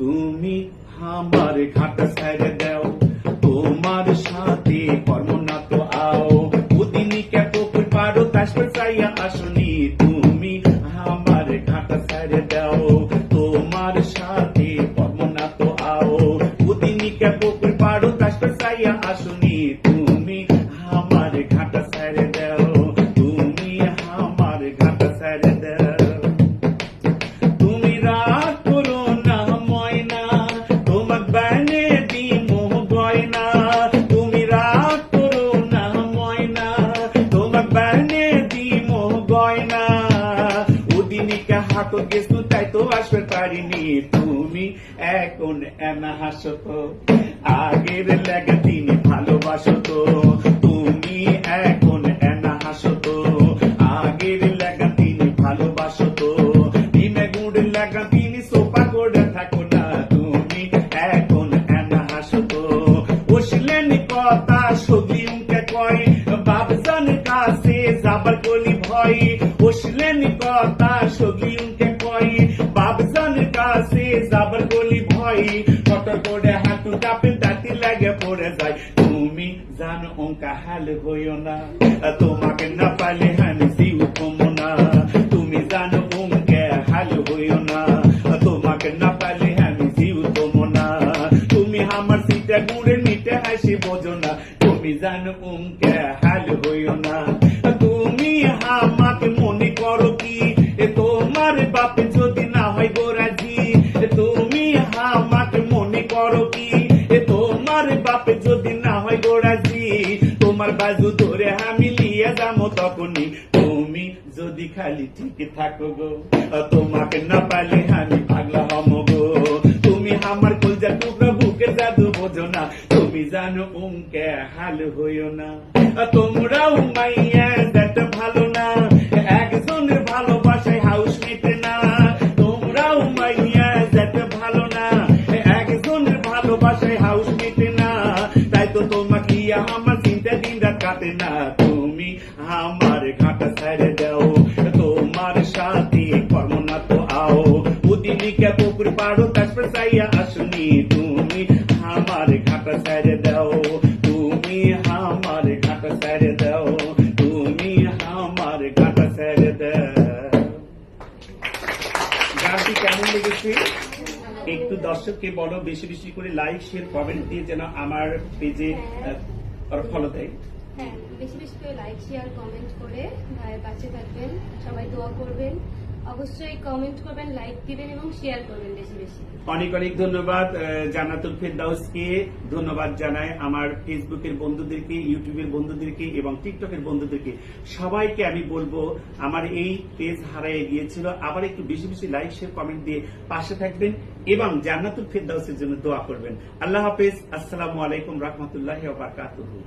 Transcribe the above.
তুমি আমার ঘাট সাইড দাও, তোমার সাথে কর্ম তো আও। উদিনী কে পুকুর পারো তাসপর চাইয়া আসনি, তুমি আমার ঘাট সাইড দাও, তোমার সাথে কর্ম তো আও। উদিনী কে পুকুর পারো তাসপর চাইয়া আসনি ওদিনিকে হাত গেছু তাই তো আসবে পারিনি। তুমি এখন এনা হাসো তো, আগের লেগে তিনি ভালোবাসো তো। তুমি এখন এনা হাসো তো, আগের লেগা তিনি ভালোবাসো তো। দিনে গুড় লাগা তিনি সোপা করে থাকো না। তুমি এখন এনা হাসো তো। বসলেন কথা বসলেন কথা উনকে কয় বাবজান কাছে যাবার কলি ভয়। কটর করে হাঁটু কাপে দাঁতি লাগে পড়ে যায়। তুমি জানো অঙ্কা হাল হইও না, তোমাকে না পালে হানি সিউ কমো তুমি জানো অঙ্কে হাল হইও না, তোমাকে না পালে হানি সিউ কমো তুমি আমার সিটে গুড়ে মিটে হাসি বোঝো না, তুমি জানো অঙ্কে হাল হইও না। তুমি আমাকে মনে বাজু ধরে আমি লিয়ে যাব তখনই। তুমি যদি খালি ঠিক থাকো গো, তোমাকে না পালে আমি পাগলা হম গো। তুমি আমার কলজা টুকরা বুকে জাদু বোঝো না, তুমি জানো উমকে হাল হইও না। তোমরাও মাইয়া দেখ ভালো না, একজনের ভালোবাসায় হাউস মেটে না। তোমরা মাইয়া দেখ ভালো না, একজনের ভালোবাসায় হাউস মেটে না। তাই তো তোমাকে আমার না তুমি আমার ঘাটা ছেড়ে দাও। তোমার সাথে কর্ম না তো আও। উদিনীকে পুকুর পাড়ো, তারপর চাইয়া আসনি তুমি আমার ঘাটা ছেড়ে দাও। তুমি আমার ঘাটা ছেড়ে দাও। তুমি আমার ঘাটা ছেড়ে দাও। কেমন লেগেছে? একটু দর্শককে বলো, বেশি বেশি করে লাইক শেয়ার কমেন্ট দিয়ে যেন আমার পেজে ফলো দেয়। হ্যাঁ বেশি বেশি করে লাইক শেয়ার কমেন্ট করে ভাইয়ের পাশে থাকবেন। সবাই দোয়া করবেন। অবশ্যই কমেন্ট করবেন লাইক দিবেন এবং শেয়ার করবেন বেশি বেশি। অনেক অনেক ধন্যবাদ জান্নাতুল ফেরদাউসকে। ধন্যবাদ জানাই আমার ফেসবুকের বন্ধুদেরকে, ইউটিউবের বন্ধুদেরকে এবং টিকটকের বন্ধুদেরকে। সবাইকে আমি বলব, আমার এই পেজ হারাই গিয়েছিল। আবার একটু বেশি বেশি লাইক শেয়ার কমেন্ট দিয়ে পাশে থাকবেন এবং জান্নাতুল ফেরদাউসের জন্য দোয়া করবেন। আল্লাহ হাফেজ। আসসালামু আলাইকুম রহমতুল্লাহ বারকাতুহু।